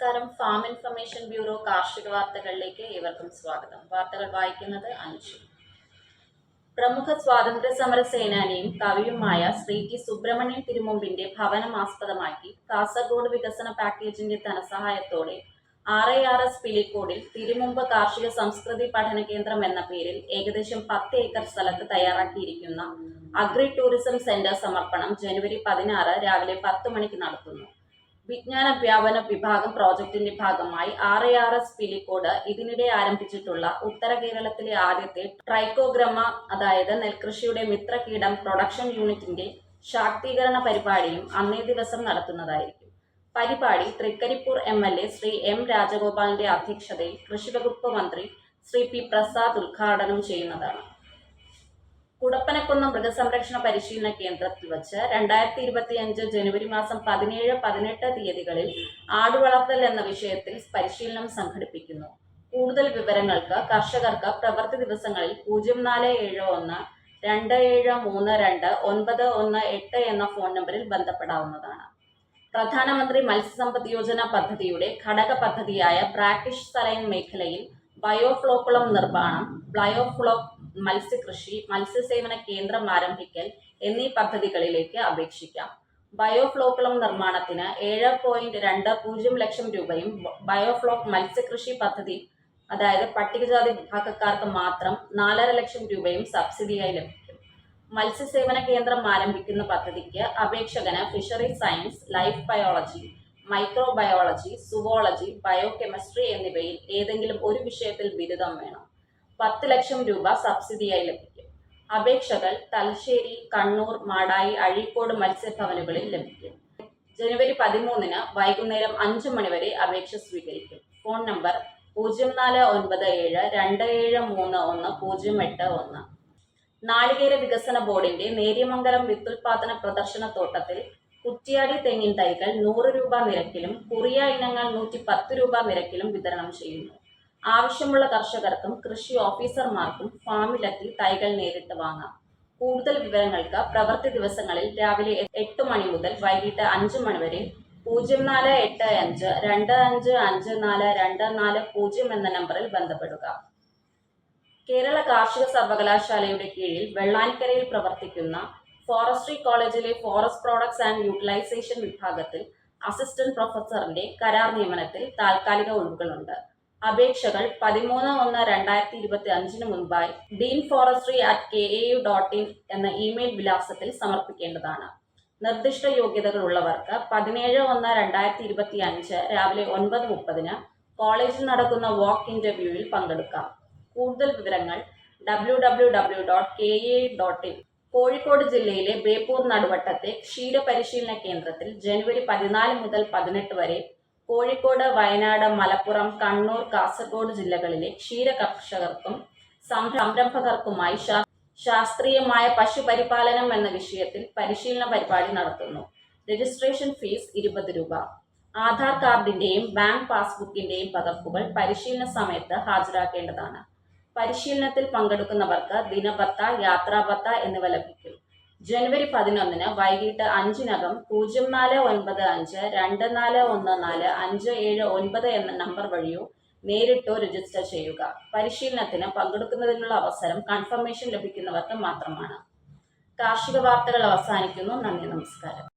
നമസ്കാരം. Farm information bureau കാർഷിക വാർത്തകളിലേക്ക് ഏവർക്കും സ്വാഗതം. വാർത്തകൾ വായിക്കുന്നത് അഞ്ചു പ്രമുഖ സ്വാതന്ത്ര്യ സമര സേനാനിയും കവിയുമായ ശ്രീ ടി സുബ്രഹ്മണ്യൻ തിരുമുമ്പിന്റെ ഭവനം ആസ്പദമാക്കി കാസർഗോഡ് വികസന പാക്കേജിന്റെ ധനസഹായത്തോടെ ആർ ഐ ആർ എസ് പിലിക്കോടിൽ തിരുമുമ്പ് കാർഷിക സംസ്കൃതി പഠന കേന്ദ്രം എന്ന പേരിൽ ഏകദേശം പത്ത് ഏക്കർ സ്ഥലത്ത് തയ്യാറാക്കിയിരിക്കുന്ന അഗ്രി ടൂറിസം സെന്റർ സമർപ്പണം ജനുവരി പതിനാറ് രാവിലെ പത്ത് മണിക്ക് നടത്തുന്നു. വിജ്ഞാന വ്യാപന വിഭാഗം പ്രോജക്റ്റിന്റെ ഭാഗമായി R A R S Pilicode ഇതിനിടെ ആരംഭിച്ചിട്ടുള്ള ഉത്തര കേരളത്തിലെ ആദ്യത്തെ ട്രൈക്കോഗ്രമ അതായത് നെൽകൃഷിയുടെ മിത്രകീടം പ്രൊഡക്ഷൻ യൂണിറ്റിന്റെ ശാക്തീകരണ പരിപാടിയും അന്നേ ദിവസം നടത്തുന്നതായിരിക്കും. പരിപാടി Trikaripur M L A Shri M രാജഗോപാലിന്റെ അധ്യക്ഷതയിൽ കൃഷിവകുപ്പ് മന്ത്രി ശ്രീ പി പ്രസാദ് ഉദ്ഘാടനം ചെയ്യുന്നതാണ്. കുടപ്പനക്കുന്ന് മൃഗസംരക്ഷണ പരിശീലന കേന്ദ്രത്തിൽ വച്ച് രണ്ടായിരത്തി ഇരുപത്തി അഞ്ച് ജനുവരി മാസം പതിനേഴ് പതിനെട്ട് തീയതികളിൽ ആടുവളർത്തൽ എന്ന വിഷയത്തിൽ പരിശീലനം സംഘടിപ്പിക്കുന്നു. കൂടുതൽ വിവരങ്ങൾക്ക് കർഷകർക്ക് പ്രവൃത്തി ദിവസങ്ങളിൽ പൂജ്യം നാല് ഏഴ് ഒന്ന് രണ്ട് ഏഴ് മൂന്ന് രണ്ട് ഒൻപത് ഒന്ന് എട്ട് എന്ന ഫോൺ നമ്പറിൽ ബന്ധപ്പെടാവുന്നതാണ്. പ്രധാനമന്ത്രി മത്സ്യസമ്പദ് യോജന പദ്ധതിയുടെ ഘടക പദ്ധതിയായ ബ്രാക്കിഷ് സലൈൻ മേഖലയിൽ ബയോഫ്ലോക്കുളം നിർമ്മാണം ബയോഫ്ലോ മത്സ്യകൃഷി മത്സ്യസേവന കേന്ദ്രം ആരംഭിക്കൽ എന്നീ പദ്ധതികളിലേക്ക് അപേക്ഷിക്കാം. ബയോഫ്ലോക്കുളം നിർമ്മാണത്തിന് ഏഴ് പോയിന്റ് രണ്ട് പൂജ്യം ലക്ഷം രൂപയും ബയോഫ്ലോക്ക് മത്സ്യകൃഷി പദ്ധതി അതായത് പട്ടികജാതി വിഭാഗക്കാർക്ക് മാത്രം നാലര ലക്ഷം രൂപയും സബ്സിഡിയായി ലഭിക്കും. മത്സ്യസേവന കേന്ദ്രം ആരംഭിക്കുന്ന പദ്ധതിക്ക് അപേക്ഷകന് fishery science life biology microbiology zoology biochemistry എന്നിവയിൽ ഏതെങ്കിലും ഒരു വിഷയത്തിൽ ബിരുദം വേണം. പത്ത് ലക്ഷം രൂപ സബ്സിഡിയായി ലഭിക്കും. അപേക്ഷകൾ തലശ്ശേരി കണ്ണൂർ മാടായി അഴീക്കോട് മത്സ്യഭവനുകളിൽ ലഭിക്കും. ജനുവരി പതിമൂന്നിന് വൈകുന്നേരം അഞ്ച് മണിവരെ അപേക്ഷ സ്വീകരിക്കും. ഫോൺ നമ്പർ പൂജ്യം നാല് ഒൻപത് ഏഴ് രണ്ട് ഏഴ് മൂന്ന് ഒന്ന് പൂജ്യം എട്ട് ഒന്ന്. നാളികേര വികസന ബോർഡിന്റെ നേര്യമംഗലം വിത്തുൽപാദന പ്രദർശന തോട്ടത്തിൽ കുറ്റിയാടി തെങ്ങിൻ തൈകൾ നൂറ് രൂപ നിരക്കിലും കുറിയ ഇനങ്ങൾ നൂറ്റി പത്ത് രൂപ നിരക്കിലും വിതരണം ചെയ്യുന്നു. ആവശ്യമുള്ള കർഷകർക്കും കൃഷി ഓഫീസർമാർക്കും ഫാമിലെത്തി തൈകൾ നേരിട്ട് വാങ്ങാം. കൂടുതൽ വിവരങ്ങൾക്ക് പ്രവൃത്തി ദിവസങ്ങളിൽ രാവിലെ എട്ട് മണി മുതൽ വൈകിട്ട് അഞ്ച് മണി വരെ പൂജ്യം നാല് എട്ട് അഞ്ച് രണ്ട് അഞ്ച് അഞ്ച് നാല് രണ്ട് നാല് പൂജ്യം എന്ന നമ്പറിൽ ബന്ധപ്പെടുക. കേരള കാർഷിക സർവകലാശാലയുടെ കീഴിൽ വെള്ളാനിക്കരയിൽ പ്രവർത്തിക്കുന്ന ഫോറസ്ട്രി കോളേജിലെ ഫോറസ്റ്റ് പ്രോഡക്ട്സ് ആൻഡ് യൂട്ടിലൈസേഷൻ വിഭാഗത്തിൽ അസിസ്റ്റന്റ് പ്രൊഫസറിന്റെ കരാർ നിയമനത്തിൽ താൽക്കാലിക ഒഴിവുകളുണ്ട്. അപേക്ഷകൾ പതിമൂന്ന് ഒന്ന് രണ്ടായിരത്തി ഇരുപത്തി അഞ്ചിന് മുൻപായി dean forestry at K A U dot in എന്ന ഇമെയിൽ വിലാസത്തിൽ സമർപ്പിക്കേണ്ടതാണ്. നിർദ്ദിഷ്ട യോഗ്യതകളുള്ളവർക്ക് പതിനേഴ് ഒന്ന് രണ്ടായിരത്തി ഇരുപത്തി അഞ്ച് രാവിലെ ഒൻപത് മുപ്പതിന് കോളേജിൽ നടക്കുന്ന വാക്ക് ഇന്റർവ്യൂവിൽ പങ്കെടുക്കാം. കൂടുതൽ വിവരങ്ങൾ W W W dot K A dot in Kozhikode ജില്ലയിലെ ബേപ്പൂർ നടുവട്ടത്തെ ക്ഷീരപരിശീലന കേന്ദ്രത്തിൽ ജനുവരി പതിനാല് മുതൽ പതിനെട്ട് വരെ കോഴിക്കോട് വയനാട് മലപ്പുറം കണ്ണൂർ കാസർഗോഡ് ജില്ലകളിലെ ക്ഷീര കർഷകർക്കും സംരംഭകർക്കുമായി ശാസ്ത്രീയമായ പശുപരിപാലനം എന്ന വിഷയത്തിൽ പരിശീലന പരിപാടി നടത്തുന്നു. രജിസ്ട്രേഷൻ ഫീസ് ഇരുപത് രൂപ. ആധാർ കാർഡിന്റെയും ബാങ്ക് പാസ്ബുക്കിന്റെയും പകർപ്പുകൾ പരിശീലന സമയത്ത് ഹാജരാക്കേണ്ടതാണ്. പരിശീലനത്തിൽ പങ്കെടുക്കുന്നവർക്ക് ദിനഭത്ത യാത്രാഭത്ത എന്നിവ ലഭിക്കും. ജനുവരി പതിനൊന്നിന് വൈകിട്ട് അഞ്ചിനകം പൂജ്യം നാല് ഒൻപത് അഞ്ച് രണ്ട് നാല് ഒന്ന് നാല് അഞ്ച് ഏഴ് ഒൻപത് എന്ന നമ്പർ വഴിയോ നേരിട്ടോ രജിസ്റ്റർ ചെയ്യുക. പരിശീലനത്തിന് പങ്കെടുക്കുന്നതിനുള്ള അവസരം കൺഫർമേഷൻ ലഭിക്കുന്നവർക്ക് മാത്രമാണ്. കാർഷിക വാർത്തകൾ അവസാനിക്കുന്നു. നന്ദി നമസ്കാരം.